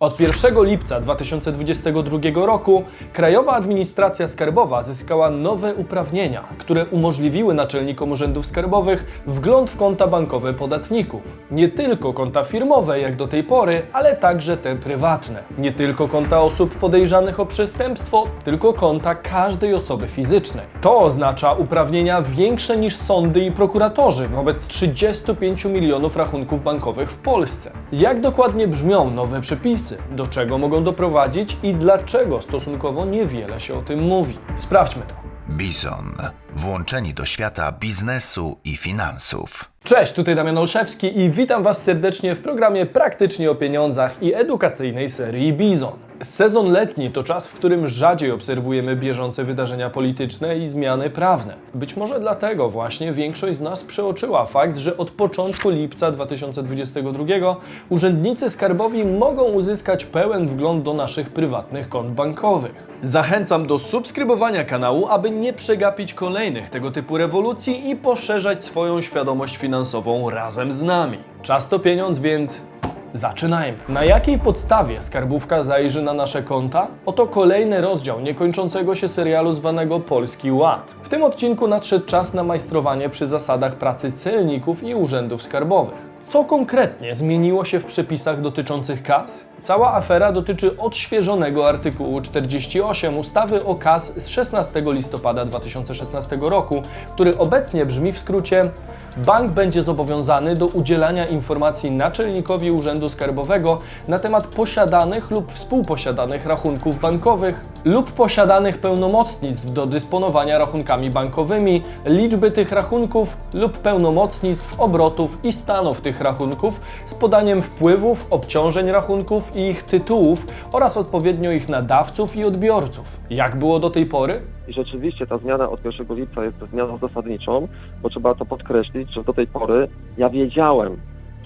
Od 1 lipca 2022 roku Krajowa Administracja Skarbowa zyskała nowe uprawnienia, które umożliwiły naczelnikom urzędów skarbowych wgląd w konta bankowe podatników. Nie tylko konta firmowe jak do tej pory, ale także te prywatne. Nie tylko konta osób podejrzanych o przestępstwo, tylko konta każdej osoby fizycznej. To oznacza uprawnienia większe niż sądy i prokuratorzy wobec 35 milionów rachunków bankowych w Polsce. Jak dokładnie brzmią nowe przepisy? Do czego mogą doprowadzić i dlaczego stosunkowo niewiele się o tym mówi. Sprawdźmy to. Bizon. Włączeni do świata biznesu i finansów. Cześć, tutaj Damian Olszewski i witam Was serdecznie w programie Praktycznie o pieniądzach i edukacyjnej serii Bizon. Sezon letni to czas, w którym rzadziej obserwujemy bieżące wydarzenia polityczne i zmiany prawne. Być może dlatego właśnie większość z nas przeoczyła fakt, że od początku lipca 2022 urzędnicy skarbowi mogą uzyskać pełen wgląd do naszych prywatnych kont bankowych. Zachęcam do subskrybowania kanału, aby nie przegapić kolejnych tego typu rewolucji i poszerzać swoją świadomość finansową razem z nami. Czas to pieniądz, więc Zaczynajmy. Na jakiej podstawie skarbówka zajrzy na nasze konta? Oto kolejny rozdział niekończącego się serialu zwanego Polski Ład. W tym odcinku nadszedł czas na majstrowanie przy zasadach pracy celników i urzędów skarbowych. Co konkretnie zmieniło się w przepisach dotyczących kas? Cała afera dotyczy odświeżonego artykułu 48 ustawy o kas z 16 listopada 2016 roku, który obecnie brzmi w skrócie Bank będzie zobowiązany do udzielania informacji naczelnikowi Urzędu Skarbowego na temat posiadanych lub współposiadanych rachunków bankowych lub posiadanych pełnomocnictw do dysponowania rachunkami bankowymi, liczby tych rachunków lub pełnomocnictw, obrotów i stanów tych rachunków z podaniem wpływów, obciążeń rachunków i ich tytułów oraz odpowiednio ich nadawców i odbiorców. Jak było do tej pory? I rzeczywiście ta zmiana od 1 lipca jest zmianą zasadniczą, bo trzeba to podkreślić, że do tej pory ja wiedziałem,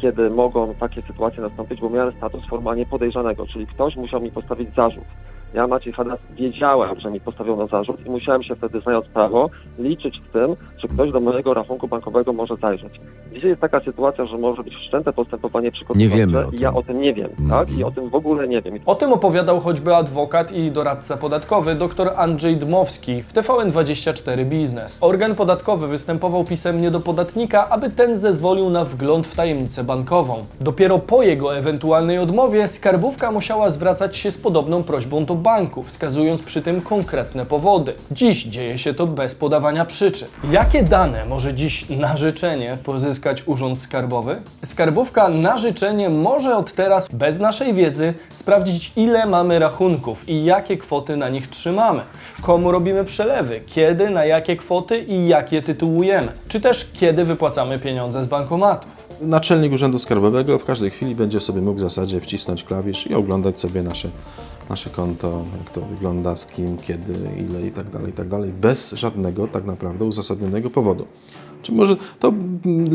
kiedy mogą takie sytuacje nastąpić, bo miałem status formalnie podejrzanego, czyli ktoś musiał mi postawić zarzut. Ja, Maciej Hadas, wiedziałem, że mi postawiono zarzut i musiałem się wtedy, znając prawo, liczyć z tym, że ktoś do mojego rachunku bankowego może zajrzeć. Dzisiaj jest taka sytuacja, że może być wszczęte postępowanie przygotowawcze Nie wiemy o i ja o tym nie wiem, tak? I o tym w ogóle nie wiem. O tym opowiadał choćby adwokat i doradca podatkowy dr Andrzej Dmowski w TVN24 Biznes. Organ podatkowy występował pisemnie do podatnika, aby ten zezwolił na wgląd w tajemnicę bankową. Dopiero po jego ewentualnej odmowie skarbówka musiała zwracać się z podobną prośbą do banku, wskazując przy tym konkretne powody. Dziś dzieje się to bez podawania przyczyn. Jakie dane może dziś na życzenie pozyskać Urząd Skarbowy? Skarbówka na życzenie może od teraz, bez naszej wiedzy, sprawdzić ile mamy rachunków i jakie kwoty na nich trzymamy, komu robimy przelewy, kiedy, na jakie kwoty i jak je tytułujemy, czy też kiedy wypłacamy pieniądze z bankomatów. Naczelnik Urzędu Skarbowego w każdej chwili będzie sobie mógł w zasadzie wcisnąć klawisz i oglądać sobie nasze, nasze konto, jak to wygląda, z kim, kiedy, ile i tak dalej, i tak dalej, bez żadnego tak naprawdę uzasadnionego powodu. Czy może to,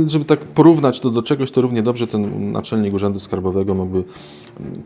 żeby tak porównać to do czegoś, to równie dobrze ten naczelnik Urzędu Skarbowego mógłby,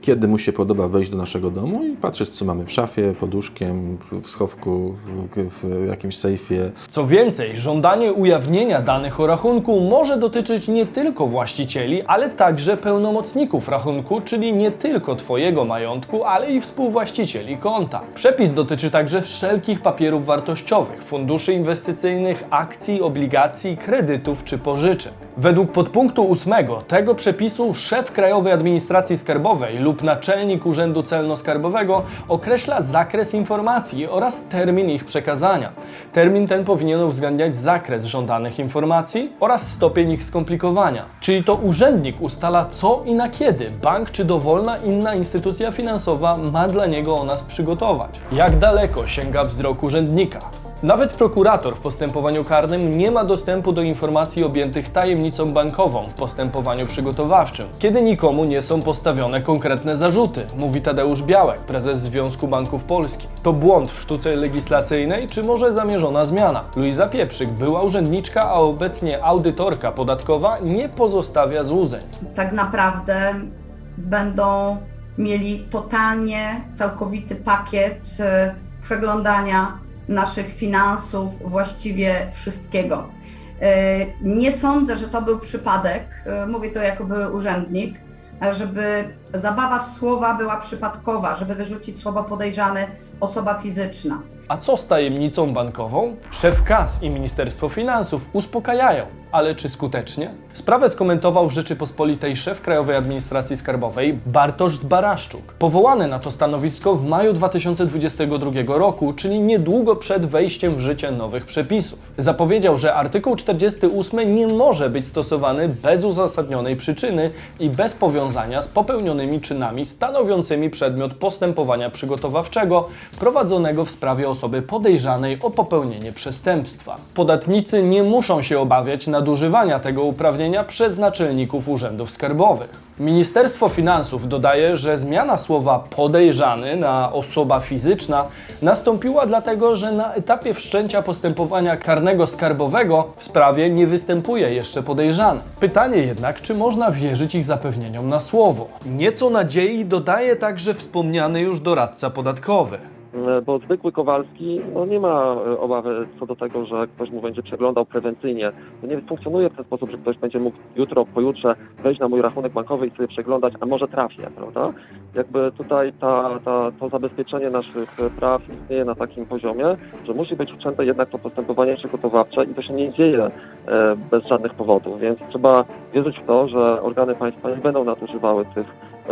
kiedy mu się podoba, wejść do naszego domu i patrzeć, co mamy w szafie, pod łóżkiem, w schowku, w, w jakimś sejfie, Co więcej, żądanie ujawnienia danych o rachunku może dotyczyć nie tylko właścicieli, ale także pełnomocników rachunku, czyli nie tylko Twojego majątku, ale i współwłaścicieli konta. Przepis dotyczy także wszelkich papierów wartościowych, funduszy inwestycyjnych, akcji, obligacji, kredytów czy pożyczek. Według podpunktu 8 tego przepisu szef Krajowej Administracji Skarbowej lub naczelnik Urzędu Celno-Skarbowego określa zakres informacji oraz termin ich przekazania. Termin ten powinien uwzględniać zakres żądanych informacji oraz stopień ich skomplikowania. Czyli to urzędnik ustala co i na kiedy bank czy dowolna inna instytucja finansowa ma dla niego o nas przygotować. Jak daleko sięga wzrok urzędnika? Nawet prokurator w postępowaniu karnym nie ma dostępu do informacji objętych tajemnicą bankową w postępowaniu przygotowawczym, kiedy nikomu nie są postawione konkretne zarzuty, mówi Tadeusz Białek, prezes Związku Banków Polskich. To błąd w sztuce legislacyjnej, czy może zamierzona zmiana? Luiza Pieprzyk, była urzędniczka, a obecnie audytorka podatkowa, nie pozostawia złudzeń. tak naprawdę będą mieli totalnie całkowity pakiet e, przeglądania naszych finansów, właściwie wszystkiego. E, Nie sądzę, że to był przypadek, e, mówię to jako były urzędnik, żeby Zabawa w słowa była przypadkowa, żeby wyrzucić słowo podejrzany osoba fizyczna. A co z tajemnicą bankową? Szef KAS i Ministerstwo Finansów uspokajają, ale czy skutecznie? Sprawę skomentował w Rzeczypospolitej szef Krajowej Administracji Skarbowej Bartosz Zbaraszczuk, powołany na to stanowisko w maju 2022 roku, czyli niedługo przed wejściem w życie nowych przepisów. Zapowiedział, że artykuł 48 nie może być stosowany bez uzasadnionej przyczyny i bez powiązania z popełnionymi czynami stanowiącymi przedmiot postępowania przygotowawczego prowadzonego w sprawie osoby podejrzanej o popełnienie przestępstwa. Podatnicy nie muszą się obawiać nadużywania tego uprawnienia przez naczelników urzędów skarbowych. Ministerstwo Finansów dodaje, że zmiana słowa podejrzany na osoba fizyczna nastąpiła dlatego, że na etapie wszczęcia postępowania karnego skarbowego w sprawie nie występuje jeszcze podejrzany. Pytanie jednak, czy można wierzyć ich zapewnieniom na słowo? Nieco nadziei dodaje także wspomniany już doradca podatkowy. E, bo zwykły Kowalski no, nie ma e, obawy co do tego, że ktoś mu będzie przeglądał prewencyjnie. To nie funkcjonuje w ten sposób, że ktoś będzie mógł jutro, pojutrze wejść na mój rachunek bankowy i sobie przeglądać, a może trafię, prawda? Jakby tutaj ta, ta, to zabezpieczenie naszych praw istnieje na takim poziomie, że musi być wszczęte jednak to postępowanie przygotowawcze i to się nie dzieje e, bez żadnych powodów, więc trzeba wierzyć w to, że organy państwa nie będą nadużywały tych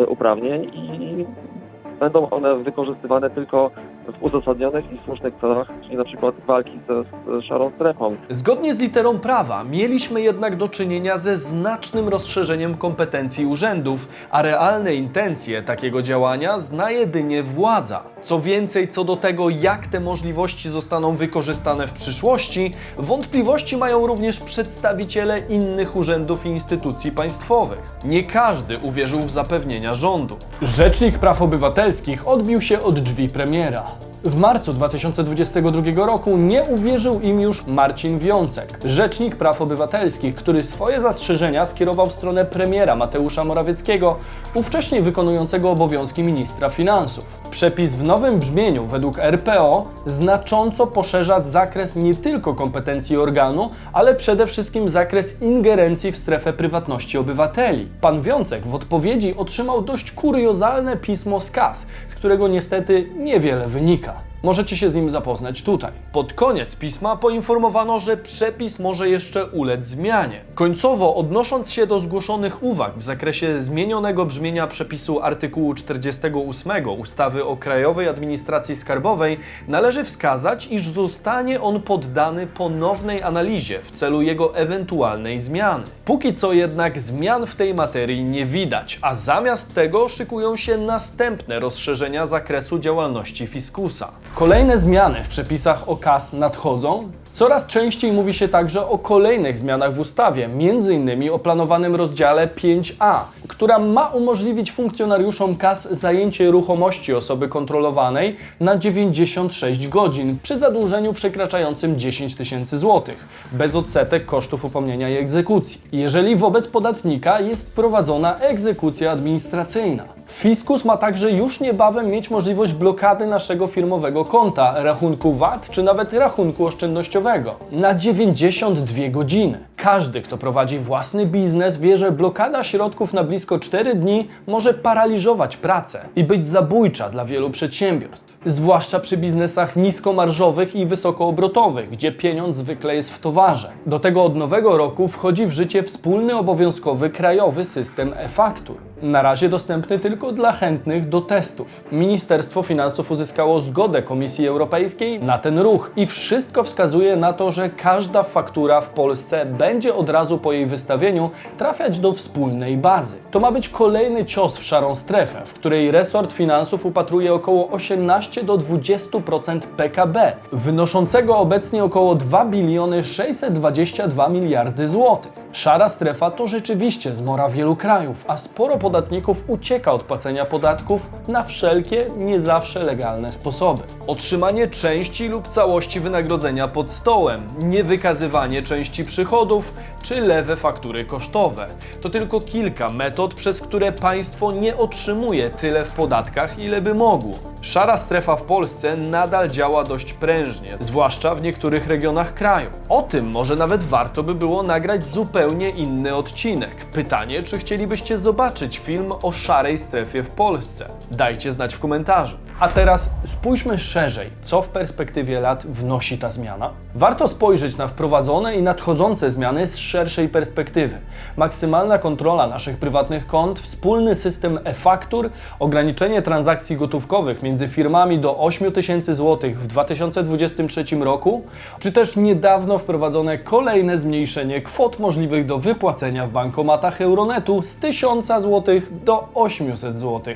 uprawnień i będą one wykorzystywane tylko w uzasadnionych i słusznych celach, czyli na przykład walki ze szarą strefą. Zgodnie z literą prawa mieliśmy jednak do czynienia ze znacznym rozszerzeniem kompetencji urzędów, a realne intencje takiego działania zna jedynie władza. Co więcej, co do tego, jak te możliwości zostaną wykorzystane w przyszłości, wątpliwości mają również przedstawiciele innych urzędów i instytucji państwowych. Nie każdy uwierzył w zapewnienia rządu. Rzecznik Praw Obywatelskich odbił się od drzwi premiera. W marcu 2022 roku nie uwierzył im już Marcin Wiącek, rzecznik praw obywatelskich, który swoje zastrzeżenia skierował w stronę premiera Mateusza Morawieckiego, ówcześnie wykonującego obowiązki ministra finansów. Przepis w nowym brzmieniu według RPO znacząco poszerza zakres nie tylko kompetencji organu, ale przede wszystkim zakres ingerencji w strefę prywatności obywateli. Pan Wiącek w odpowiedzi otrzymał dość kuriozalne pismo z KAS, z którego niestety niewiele wynika. Możecie się z nim zapoznać tutaj. Pod koniec pisma poinformowano, że przepis może jeszcze ulec zmianie. Końcowo, odnosząc się do zgłoszonych uwag w zakresie zmienionego brzmienia przepisu artykułu 48 ustawy o Krajowej Administracji Skarbowej, należy wskazać, iż zostanie on poddany ponownej analizie w celu jego ewentualnej zmiany. Póki co jednak zmian w tej materii nie widać, a zamiast tego szykują się następne rozszerzenia zakresu działalności fiskusa. Kolejne zmiany w przepisach o KAS nadchodzą. Coraz częściej mówi się także o kolejnych zmianach w ustawie, m.in. o planowanym rozdziale 5a, która ma umożliwić funkcjonariuszom KAS zajęcie ruchomości osoby kontrolowanej na 96 godzin przy zadłużeniu przekraczającym 10 tysięcy złotych, bez odsetek kosztów upomnienia i egzekucji, jeżeli wobec podatnika jest prowadzona egzekucja administracyjna. Fiskus ma także już niebawem mieć możliwość blokady naszego firmowego konta, rachunku VAT czy nawet rachunku oszczędnościowego na 92 godziny. Każdy, kto prowadzi własny biznes, wie, że blokada środków na blisko 4 dni może paraliżować pracę i być zabójcza dla wielu przedsiębiorstw. Zwłaszcza przy biznesach niskomarżowych i wysokoobrotowych, gdzie pieniądz zwykle jest w towarze. Do tego od nowego roku wchodzi w życie wspólny obowiązkowy krajowy system e-faktur. Na razie dostępny tylko dla chętnych do testów. Ministerstwo Finansów uzyskało zgodę Komisji Europejskiej na ten ruch i wszystko wskazuje na to, że każda faktura w Polsce będzie od razu po jej wystawieniu trafiać do wspólnej bazy. To ma być kolejny cios w szarą strefę, w której resort finansów upatruje około 18 do 20% PKB, wynoszącego obecnie około 2 biliony 622 miliardy złotych. Szara strefa to rzeczywiście zmora wielu krajów, a sporo podatników ucieka od płacenia podatków na wszelkie, nie zawsze legalne sposoby. Otrzymanie części lub całości wynagrodzenia pod stołem, niewykazywanie części kanałów czy lewe faktury kosztowe. To tylko kilka metod, przez które państwo nie otrzymuje tyle w podatkach, ile by mogło. Szara strefa w Polsce nadal działa dość prężnie, zwłaszcza w niektórych regionach kraju. O tym może nawet warto by było nagrać zupełnie inny odcinek. Pytanie, czy chcielibyście zobaczyć film o szarej strefie w Polsce? Dajcie znać w komentarzu. A teraz spójrzmy szerzej, co w perspektywie lat wnosi ta zmiana. Warto spojrzeć na wprowadzone i nadchodzące zmiany z szerszej perspektywy. Maksymalna kontrola naszych prywatnych kont, wspólny system e-faktur, ograniczenie transakcji gotówkowych między firmami do 8 tysięcy złotych w 2023 roku, czy też niedawno wprowadzone kolejne zmniejszenie kwot możliwych do wypłacenia w bankomatach Euronetu z 1000 zł do 800 zł.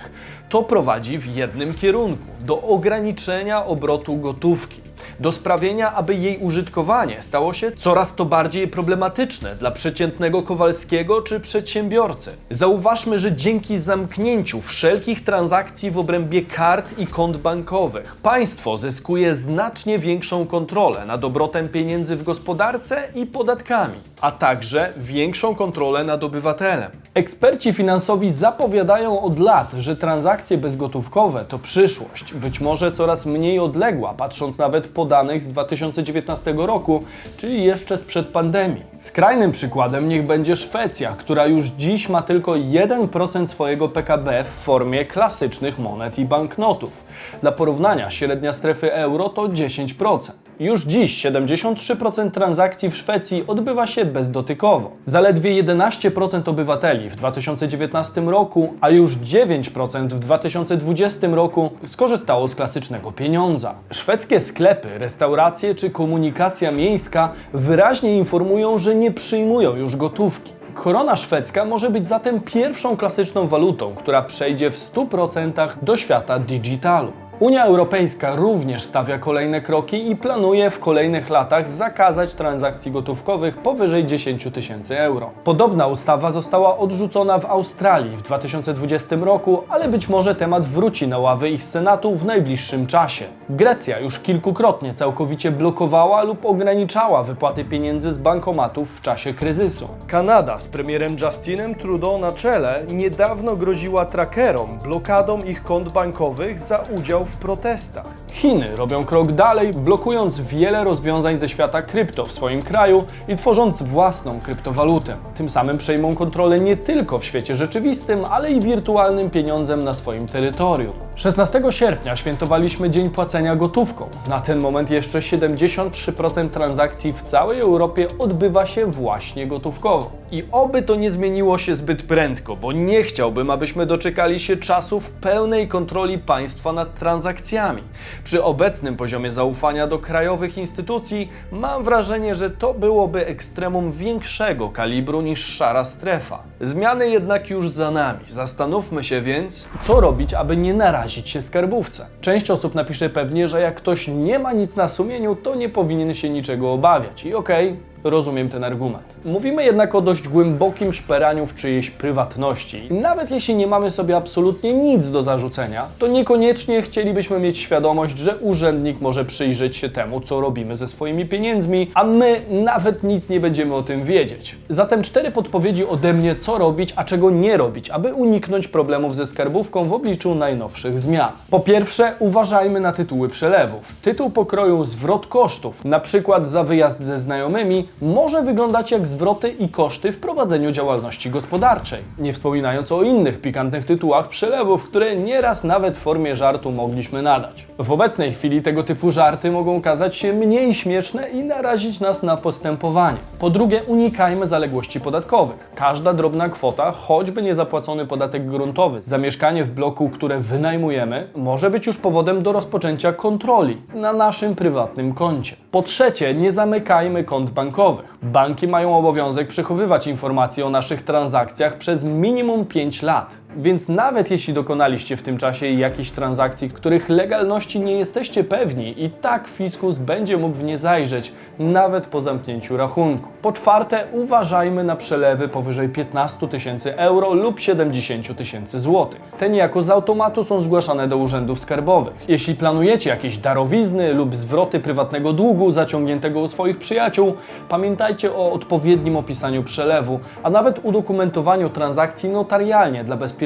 To prowadzi w jednym kierunku do ograniczenia obrotu gotówki, do sprawienia, aby jej użytkowanie stało się coraz to bardziej problematyczne dla przeciętnego Kowalskiego czy przedsiębiorcy. Zauważmy, że dzięki zamknięciu wszelkich transakcji w obrębie kart i kont bankowych, państwo zyskuje znacznie większą kontrolę nad obrotem pieniędzy w gospodarce i podatkami, a także większą kontrolę nad obywatelem. Eksperci finansowi zapowiadają od lat, że transakcje bezgotówkowe to przyszłość, być może coraz mniej odległa, patrząc nawet po danych z 2019 roku, czyli jeszcze sprzed pandemii. Skrajnym przykładem niech będzie Szwecja, która już dziś ma tylko 1% swojego PKB w formie klasycznych monet i banknotów. Dla porównania średnia strefy euro to 10%. Już dziś 73% transakcji w Szwecji odbywa się bezdotykowo. Zaledwie 11% obywateli w 2019 roku, a już 9% w 2020 roku skorzystało z klasycznego pieniądza. Szwedzkie sklepy, restauracje czy komunikacja miejska wyraźnie informują, że nie przyjmują już gotówki. Korona szwedzka może być zatem pierwszą klasyczną walutą, która przejdzie w 100% do świata digitalu. Unia Europejska również stawia kolejne kroki i planuje w kolejnych latach zakazać transakcji gotówkowych powyżej 10 tysięcy euro. Podobna ustawa została odrzucona w Australii w 2020 roku, ale być może temat wróci na ławy ich senatu w najbliższym czasie. Grecja już kilkukrotnie całkowicie blokowała lub ograniczała wypłaty pieniędzy z bankomatów w czasie kryzysu. Kanada z premierem Justinem Trudeau na czele niedawno groziła trackerom blokadą ich kont bankowych za udział w protestach. Chiny robią krok dalej, blokując wiele rozwiązań ze świata krypto w swoim kraju i tworząc własną kryptowalutę. Tym samym przejmą kontrolę nie tylko w świecie rzeczywistym, ale i wirtualnym pieniądzem na swoim terytorium. 16 sierpnia świętowaliśmy Dzień Płacenia Gotówką. Na ten moment jeszcze 73% transakcji w całej Europie odbywa się właśnie gotówkowo. I oby to nie zmieniło się zbyt prędko, bo nie chciałbym, abyśmy doczekali się czasów pełnej kontroli państwa nad transakcjami. Przy obecnym poziomie zaufania do krajowych instytucji mam wrażenie, że to byłoby ekstremum większego kalibru niż szara strefa. Zmiany jednak już za nami. Zastanówmy się więc, co robić, aby nie narazić się skarbówce. Część osób napisze pewnie, że jak ktoś nie ma nic na sumieniu, to nie powinien się niczego obawiać. I okej, Rozumiem ten argument. Mówimy jednak o dość głębokim szperaniu w czyjejś prywatności. Nawet jeśli nie mamy sobie absolutnie nic do zarzucenia, to niekoniecznie chcielibyśmy mieć świadomość, że urzędnik może przyjrzeć się temu, co robimy ze swoimi pieniędzmi, a my nawet nic nie będziemy o tym wiedzieć. Zatem cztery podpowiedzi ode mnie, co robić, a czego nie robić, aby uniknąć problemów ze skarbówką w obliczu najnowszych zmian. Po pierwsze, uważajmy na tytuły przelewów. Tytuł pokroju zwrot kosztów, na przykład za wyjazd ze znajomymi, może wyglądać jak zwroty i koszty w prowadzeniu działalności gospodarczej. Nie wspominając o innych pikantnych tytułach przelewów, które nieraz nawet w formie żartu mogliśmy nadać. W obecnej chwili tego typu żarty mogą okazać się mniej śmieszne i narazić nas na postępowanie. Po drugie, unikajmy zaległości podatkowych. Każda drobna kwota, choćby niezapłacony podatek gruntowy za mieszkanie w bloku, które wynajmujemy, może być już powodem do rozpoczęcia kontroli na naszym prywatnym koncie. Po trzecie, nie zamykajmy kont bankowych. Banki mają obowiązek przechowywać informacje o naszych transakcjach przez minimum 5 lat. Więc nawet jeśli dokonaliście w tym czasie jakichś transakcji, których legalności nie jesteście pewni, i tak fiskus będzie mógł w nie zajrzeć, nawet po zamknięciu rachunku. Po czwarte, uważajmy na przelewy powyżej 15 tysięcy euro lub 70 tysięcy złotych. Te niejako z automatu są zgłaszane do urzędów skarbowych. Jeśli planujecie jakieś darowizny lub zwroty prywatnego długu zaciągniętego u swoich przyjaciół, pamiętajcie o odpowiednim opisaniu przelewu, a nawet udokumentowaniu transakcji notarialnie dla bezpieczeństwa.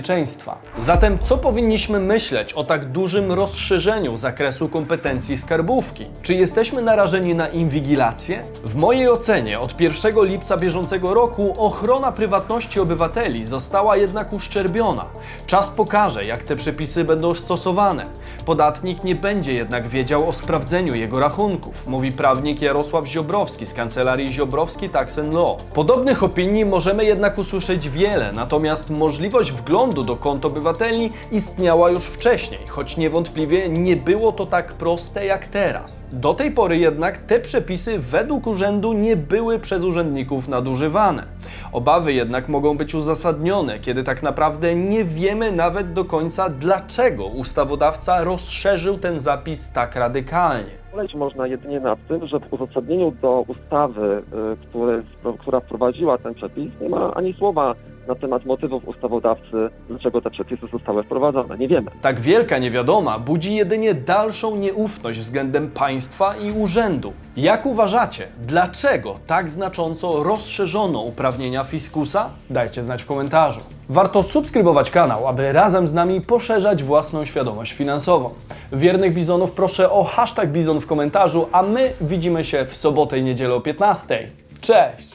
Zatem co powinniśmy myśleć o tak dużym rozszerzeniu zakresu kompetencji skarbówki? Czy jesteśmy narażeni na inwigilację? W mojej ocenie od 1 lipca bieżącego roku ochrona prywatności obywateli została jednak uszczerbiona. Czas pokaże, jak te przepisy będą stosowane. Podatnik nie będzie jednak wiedział o sprawdzeniu jego rachunków, mówi prawnik Jarosław Ziobrowski z kancelarii Ziobrowski Tax Law. Podobnych opinii możemy jednak usłyszeć wiele, natomiast możliwość wglądu do kont obywateli istniała już wcześniej, choć niewątpliwie nie było to tak proste jak teraz. Do tej pory jednak te przepisy według urzędu nie były przez urzędników nadużywane. Obawy jednak mogą być uzasadnione, kiedy tak naprawdę nie wiemy nawet do końca, dlaczego ustawodawca rozszerzył ten zapis tak radykalnie. Można jedynie nad tym, że w uzasadnieniu do ustawy, y, który, która wprowadziła ten przepis, nie ma ani słowa na temat motywów ustawodawcy, dlaczego te przepisy zostały wprowadzone. Nie wiemy. Tak wielka niewiadoma budzi jedynie dalszą nieufność względem państwa i urzędu. Jak uważacie, dlaczego tak znacząco rozszerzono uprawnienia fiskusa? Dajcie znać w komentarzu. Warto subskrybować kanał, aby razem z nami poszerzać własną świadomość finansową. Wiernych bizonów proszę o hashtag bizon w komentarzu, a my widzimy się w sobotę i niedzielę o 15. Cześć!